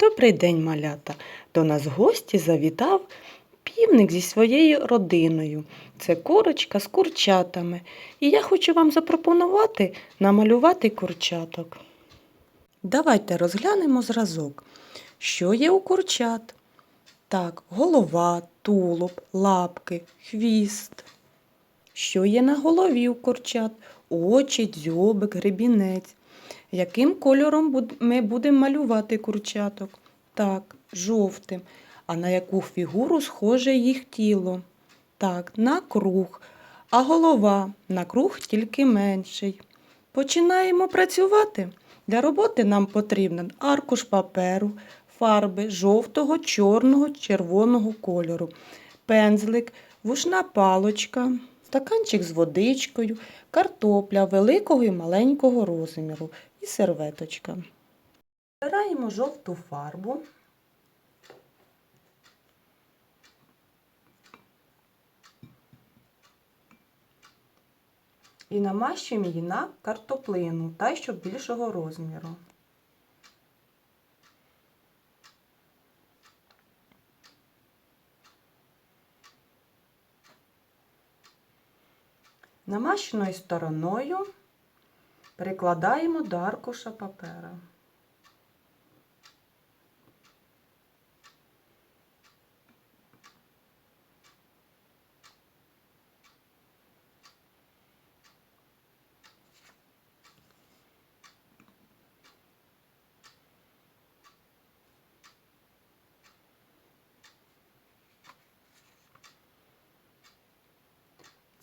Добрий день, малята! До нас в гості завітав півник зі своєю родиною. Це курочка з курчатами. І я хочу вам запропонувати намалювати курчаток. Давайте розглянемо зразок. Що є у курчат? Так, голова, тулуб, лапки, хвіст. Що є на голові у курчат? Очі, дзьобик, гребінець. Яким кольором ми будемо малювати курчаток? Так, жовтим. А на яку фігуру схоже їх тіло? Так, на круг. А голова на круг тільки менший. Починаємо працювати. Для роботи нам потрібен аркуш паперу, фарби жовтого, чорного, червоного кольору, пензлик, вушна палочка, стаканчик з водичкою, картопля великого і маленького розміру і серветочка. Збираємо жовту фарбу. І намащуємо її на картоплину, та що більшого розміру. Намащеною стороною перекладаємо до аркуша папера.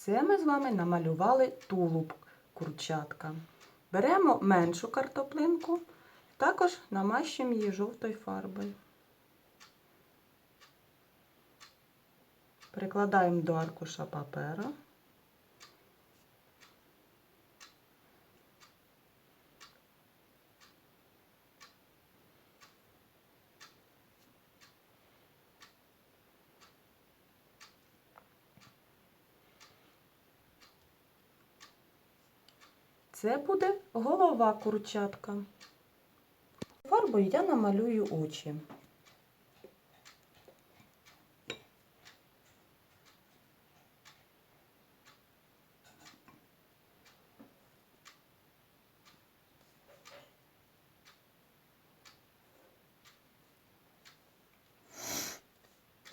Це ми з вами намалювали тулуб курчатка. Беремо меншу картоплинку, також намащуємо її жовтою фарбою. Прикладаємо до аркуша папера. Це буде голова курчатка. Фарбою я намалюю очі.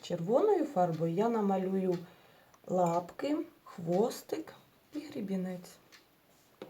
Червоною фарбою я намалюю лапки, хвостик і грібінець.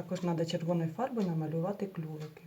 Також треба червоною фарбою намалювати клювики.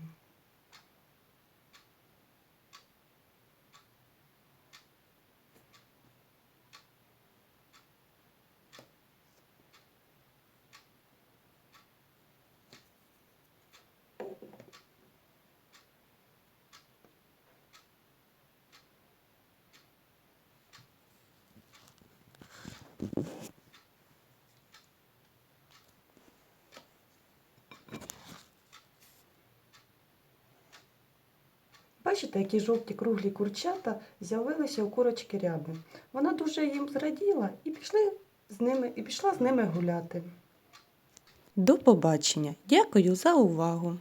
Бачите, які жовті круглі курчата з'явилися у курочки ряби. Вона дуже їм зраділа і пішли з ними, і пішла з ними гуляти. До побачення. Дякую за увагу!